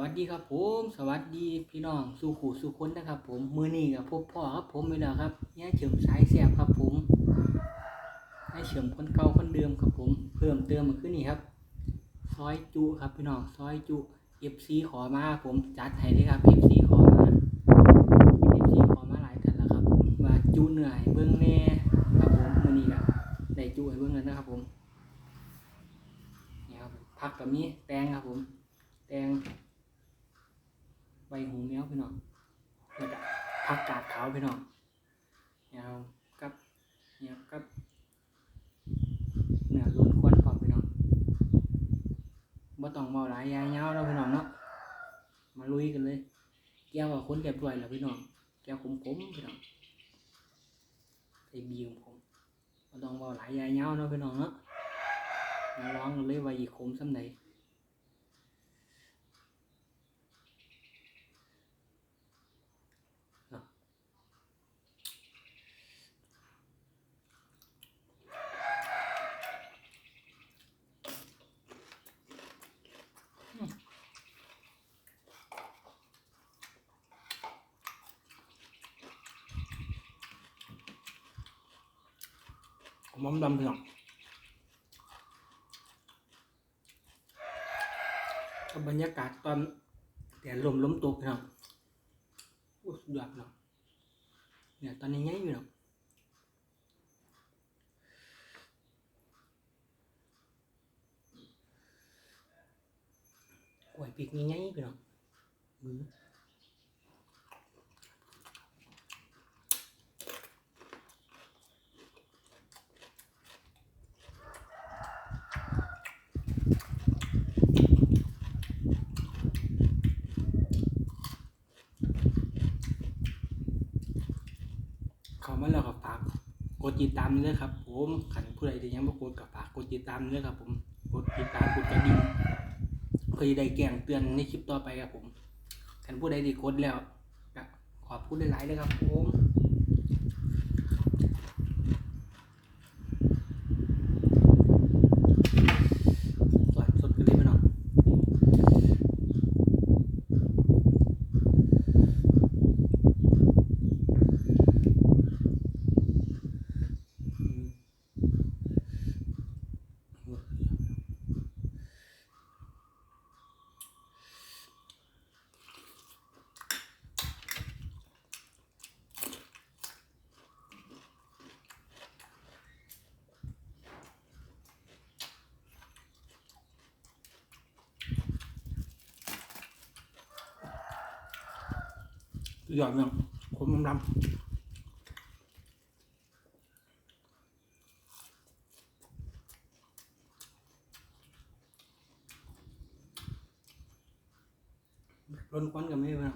วัสดีครับผม สวัสดีพี่น้องสู่ขู่สู่คนนะครับ ผมมือนี้กับพบพ่อครับผมไม่แล้วครับย่าเฉิมสายแสบครับผมให้เฉิมคนเก่าคนเดิมครับผม เพิ่มเติมมาขึ้นนี่ครับ ซอยจุครับพี่น้องซอยจุเอฟซีขอมาครับผมจัดให้เลยครับเอฟซีขอมาเอฟซีขอมาหลายท่านแล้วครับผมว่าจุเหนื่อยเบื้องแน่ครับผมมือนี้ก็ได้จุให้เบื้องแล้วนะครับผมนี่ครับผักกับมีแตงครับผม แตง ใบหูแมวพี่น้องแล้วก็ผักกาดขาวพี่น้องเนี่ยครับกับเนี่ยกับเนื้อล้วนควนพร้อมพี่น้องบ่ต้องเมาหลายยายยาแล้วพี่น้องเนาะมาลุยกันเลย แก้วกับคนเรียบร้อยแล้วพี่น้องแก้วขมๆพี่น้องใส่บีของผมบ่ต้องเมาหลายยายยาวเนาะพี่น้องเนาะมาลองกันเลยว่าอีกขมส่ำใดผ มมอมดำเพียงบรรยากาศตอนแต่ลมล้มตกเพียงโอ้สุดยอดเนาะเนี่ยตอนนี้ไงอยู่เนาะกล้วยปีกง่ายๆพี่น้องมือเข้ามาแล้วก็ฝากก ดติดตามเลยครับ ผมขันผู้ใดที่ยังไม่กดกับฝากกดติดตามเลยครับ ผมกดติดตามกดกระดิ่งเพื่อได้แจ้งเตือนในคลิปต่อไปครับผมขันผู้ใดที่กดแล้วขอบคุณหลายๆเลยครับผมสดสดกันเลยพี่น้องอืม ห ยอดเนี่ยผมดำๆร้นควันกับไม่เป็น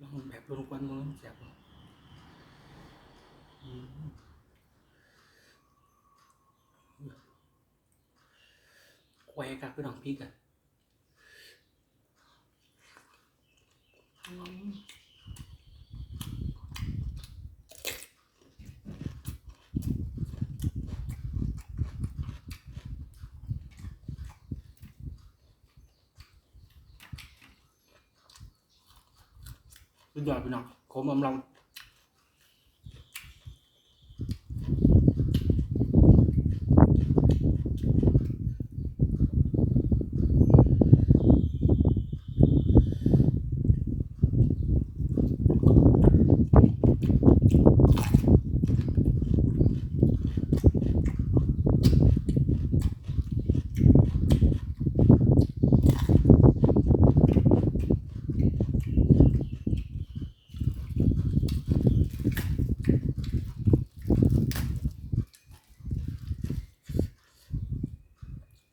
ลองแบบร้นควันมันแสบบ่อืมแควกับพี่น้องพริกอ่ สุดยอดไปหน้องขมอมลอง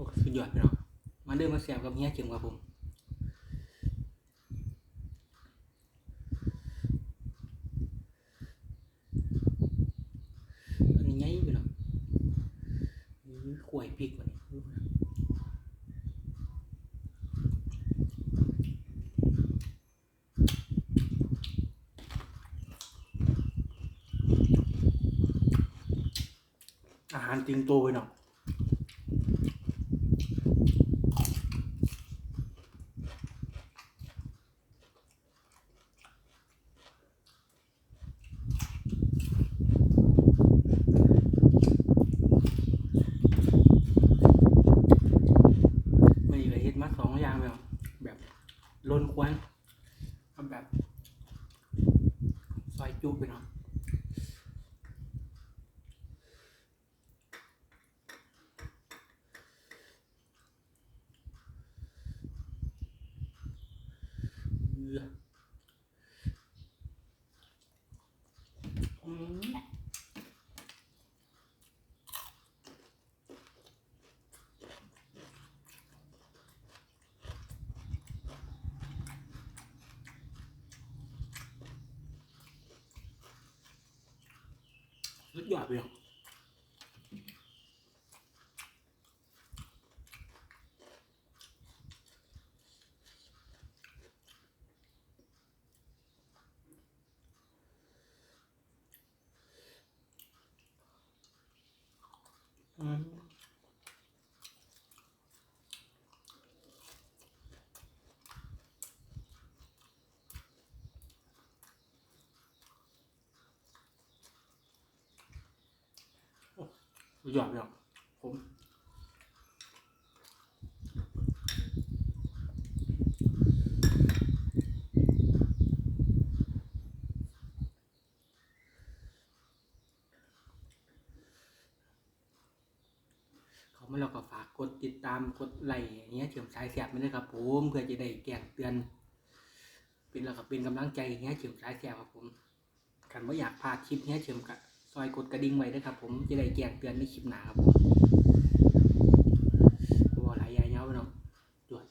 อ้สุดยอดพี่น้อง มาเดินมาแซมกับเฮียเข็มครับผมอันนี้ไงพี่น้องอื้อขวยพริกวะนี่อาหารจริงโตพี่น้อง ออืมสุดยอดเลยอะอืมโอ้ สุดยอดเลยอะผมเขามาเราก็ฝากกดติดตามกดไลค์อย่างเงี้ยเฉียมสายแสบไปเลยครับผมเพื่อจะได้แจ้งเตือน เป็นแล้วก็เป็นกำลังใจอย่างเงี้ยเฉียมสายแสบครับผมกันว่าอยากพลาดคลิปเนี้ยเฉียมกะ ซอยกดกระดิ่งไว้ด้วยครับผมจะได้แจ้งเตือนในคลิปหน้าครับผมบ่หลายยายเย้าไปเนาะจวด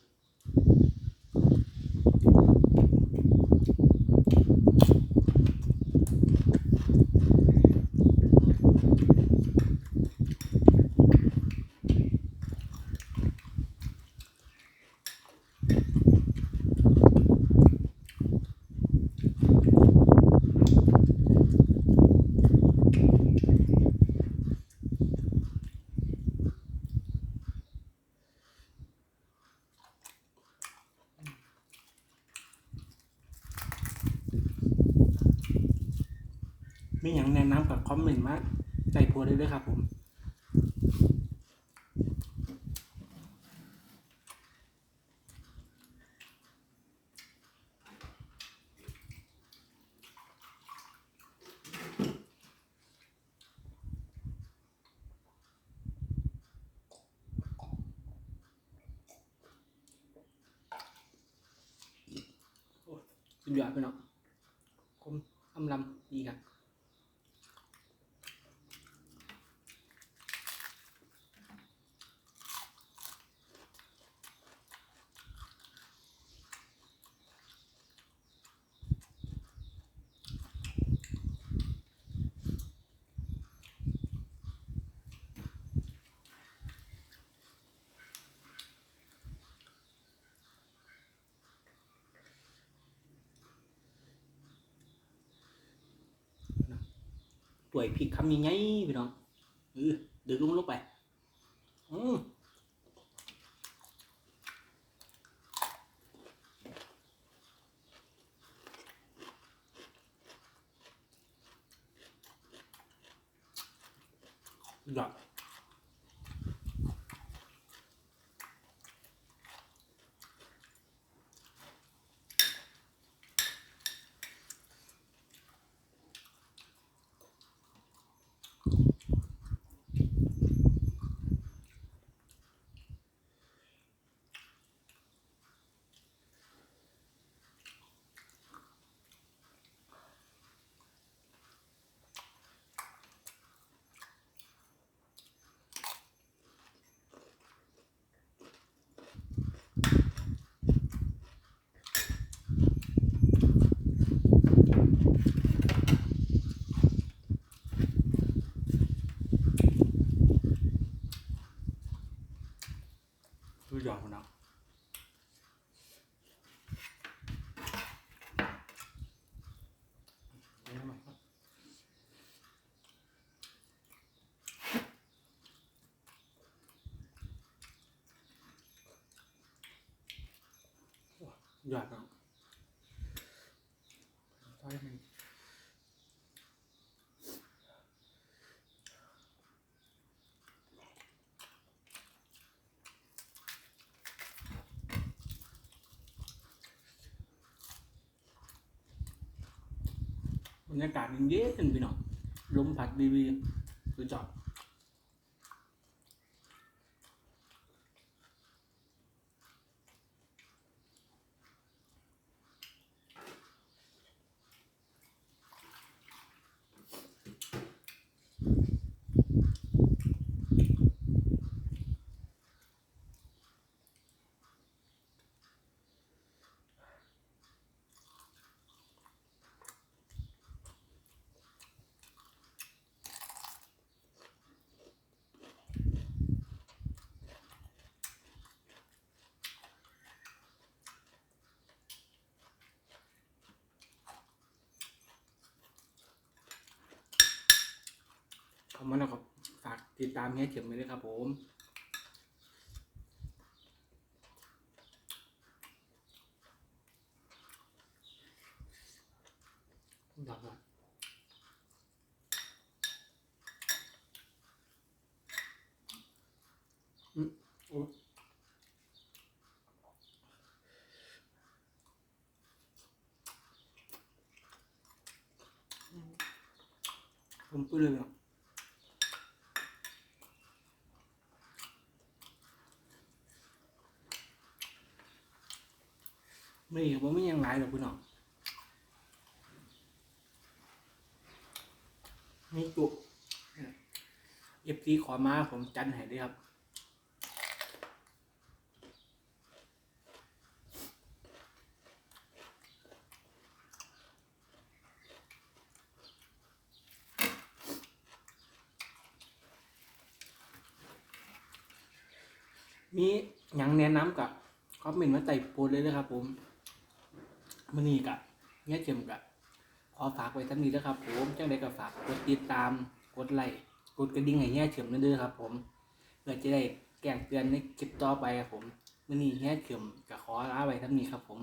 มีอย่างแนะนำกับคอมเมนต์มาใส่โพสต์ได้เลยครับผมสุดยอดไปเนาะคมอำลำดีครับ วยพริกคำยังไงพี่น้องเออดึงลงลงไป อืมยอด โอ้ยอดพี่น้องซอยมันบรรยากาศมันเย็นพี่น้องลมพัดดีๆสุดยอด เข้ามาแล้วก็ฝากติดตามเฮียเฉิมไปด้วยครับผมดับละอืมโอ้ผมพูดเลยอะ ไม่ผมไม่ยังหลายหรอกพี่น้องนี่จุเอฟซีขอมาผมจันให้ด้วยครับมีหยังแนะนำกับคอมเมนต์มาใต้โพสเลยนะครับผม มื่อนี้กับเนี่ยเจมกับขอฝากไว้ทั้งนี้นะครับผมจังไดก็ฝากกดติดตามกดไลค์กดกระดิ่งให้เนี่ยเฉมนั่นเด้อครับ ผมเพื่อจะได้แก้งเตือนในคลิปต่อไปครับผมมื่อนี้เนี่ยเฉมกับขอลาไว้ทั้งนี้ครับผม